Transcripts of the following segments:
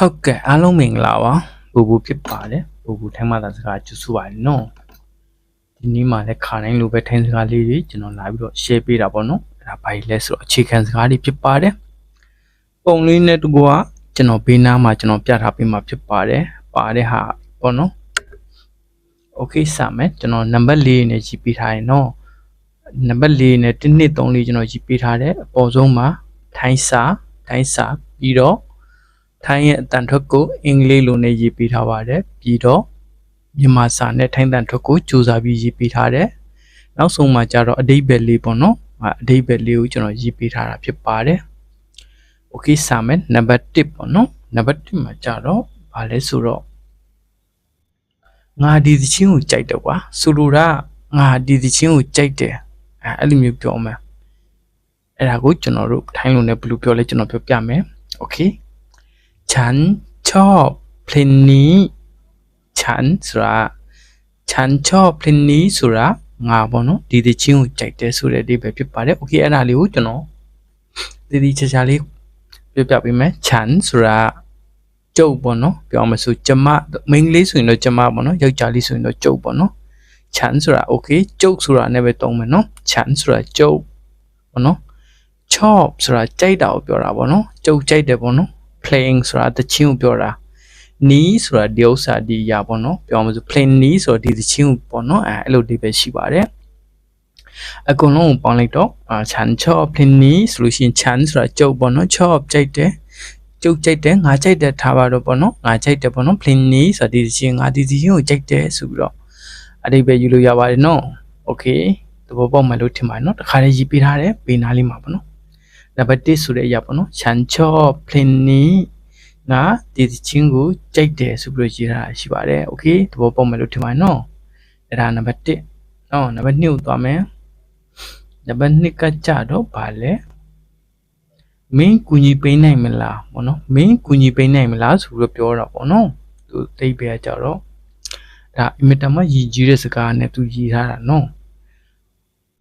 ဟုတ်ကဲ့အားလုံးမင်္ဂလာပါဘူဘူဖြစ်ပါတယ်ဘူဘူထိုင်းမှာသာစကားကျူဆူပါတယ်နော်ဒီနေ့မှလည်းခါတိုင်းလိုပဲထိုင်းစကားလေးတွေကျွန်တော်လာပြီးတော့ share ပေးတာပေါ့နော်အဲ့ဒါဘာကြီးလဲဆိုတော့အခြေခံစကားတွေဖြစ်ပါတယ်ပုံလေးနဲ့တကွာကျွန်တော်ဘေးနားမှာကျွန်တော်ပြထားပေးမှာဖြစ်ပါတယ်ပါတဲ့ဟာပေါ့နော် okay စမယ်ကျွန်တော်နံပါတ်၄နဲ့ရေးပေးထားရင်နော်နံပါတ်၄နဲ့1 2 3လေးကျွန်တော်ရေးပေးထားတယ်အပေါ်ဆုံးမှာထိုင်းစာထိုင်းစာပြီးတော့ ထိုင်းရဲ့အတန်ထွက်ကိုအင်္ဂလိပ်လိုနဲ့ရေးပေးထားပါတယ်ပြီးတော့မြန်မာစာနဲ့ထိုင်းတန်ထွက်ကိုစူးစမ်းပြီးရေးပေးထားတယ်နောက်ဆုံးမှာကျတော့အဓိပ္ပာယ်လေးပေါ့နော်အဲအဓိပ္ပာယ်လေးကိုကျွန်တော်ရေးပေးထားတာဖြစ်ပါတယ်โอเคစာမယ်နံပါတ်1ပေါ့နော်နံပါတ်1မှာကျတော့ဗာလဲဆိုတော့ငါဒီသချင်းကိုကြိုက်တယ်ကွာဆိုလိုတာငါဒီသချင်းကိုကြိုက်တယ်အဲအဲ့လိုမျိုးပြောမယ်အဲ့ဒါကိုကျွန်တော်တို့ထိုင်းလိုနဲ့ဘယ်လိုပြောလဲကျွန်တော်ပြောပြမယ်โอเค ฉันชอบเพลงนี้ ฉันဆိုတာฉันชอบเพลงนี้ဆိုတာငါပေါ့နော်ဒီဒီချင်းကိုကြိုက်တယ်ဆိုတဲ့အဓိပ္ပာယ်ဖြစ်ပါတယ်။ Okay အဲ့ဒါလေးကိုကျွန်တော်ဒီဒီချာချာလေးပြပြပေးမယ်။ฉันဆိုတာကျုပ်ပေါ့နော်ပြောမှဆိုကျမမိန်းကလေးဆိုရင်တော့ကျမပေါ့နော်ယောက်ျားလေးဆိုရင်တော့ကျုပ်ပေါ့နော်။ฉันဆိုတာ okay ကျုပ်ဆိုတာနဲ့ပဲသုံးမယ်နော်။ฉันဆိုတာကျုပ်ပေါ့နော်။ chop ဆိုတာကြိုက်တာကိုပြောတာပေါ့နော်။ကျုပ်ကြိုက်တယ်ပေါ့နော်။ playing ဆိုတာတချင်းကိုပြောတာ knee ဆိုတာဒီဥစ္စာဒီအရာပေါ့နော်ပြောမှဆို playing knee ဆိုတော့ဒီတချင်းကိုပေါ့နော်အဲအဲ့လိုဒီပဲရှိပါတယ်အကုန်လုံးကိုပေါင်းလိုက်တော့အာ chan chop playing knee ဆိုလို့ရှိရင် chan ဆိုတာကျုပ်ပေါ့နော် chop ကြိုက်တယ်ကျုပ်ကြိုက်တယ်ငါကြိုက်တယ်ထားပါတော့ပေါ့နော်ငါကြိုက်တယ်ပေါ့နော် playing knee ဆိုတာဒီတချင်းငါဒီတချင်းကိုကြိုက်တယ်ဆိုပြီးတော့အတိပဲယူလို့ရပါတယ်နော် okay သဘောပေါက်မှလို့ထင်ပါတယ်နော်တခါလေးရေးပေးထားတယ်ပေးနားလေးမှာပေါ့နော် နံပါတ်1ဆိုတဲ့အရာပေါ့နော်ချန်ချော့ဖလင်နီငါဒီချင်းကိုကြိုက်တယ်ဆိုပြီးတော့ရေးထားတာရှိပါတယ်โอเคသဘောပေါက်မယ်လို့ထင်ပါတယ်နော်အဲ့ဒါနံပါတ်1နော်နံပါတ်2ကိုသွားမယ်နံပါတ်2ကကြတော့ဗာလဲမင်းကူညီပေးနိုင်မလားပေါ့နော်မင်းကူညီပေးနိုင်မလားဆိုပြီးတော့ပြောတာပေါ့နော်သူသိပဲကြတော့ဒါအင်မတန်မှရည်ကြီးတဲ့စကားနဲ့သူရည်ထားတာနော်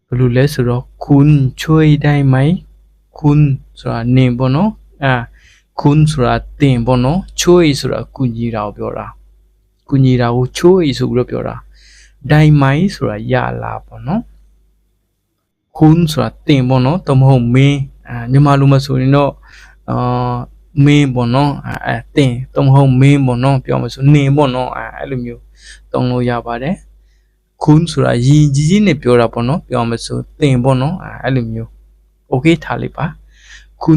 ဘယ်လိုလဲဆိုတော့ခွန်းချွေတိုင်းမိုင် คุณဆိုတာနင်ပေါ့နော်အဲคุณဆိုတာတင်ပေါ့နော်ချိုးရီဆိုတာကုညီတာကိုပြောတာကုညီတာကိုချိုးရီဆိုပြီးတော့ပြောတာဒိုင်မိုင်းဆိုတာရလာပေါ့နော်คุณဆိုတာတင်ပေါ့နော်တမဟုတ်မင်းအဲမြန်မာလိုမဆိုရင်တော့အာမင်းပေါ့နော်အဲတင်တမဟုတ်မင်းပေါ့နော်ပြောမှဆိုနင်ပေါ့နော်အဲအဲ့လိုမျိုးသုံးလို့ရပါတယ်คุณဆိုတာရည်ကြီးကြီးနဲ့ပြောတာပေါ့နော်ပြောမှဆိုတင်ပေါ့နော်အဲအဲ့လိုမျိုး okay ထားလိုက်ပါ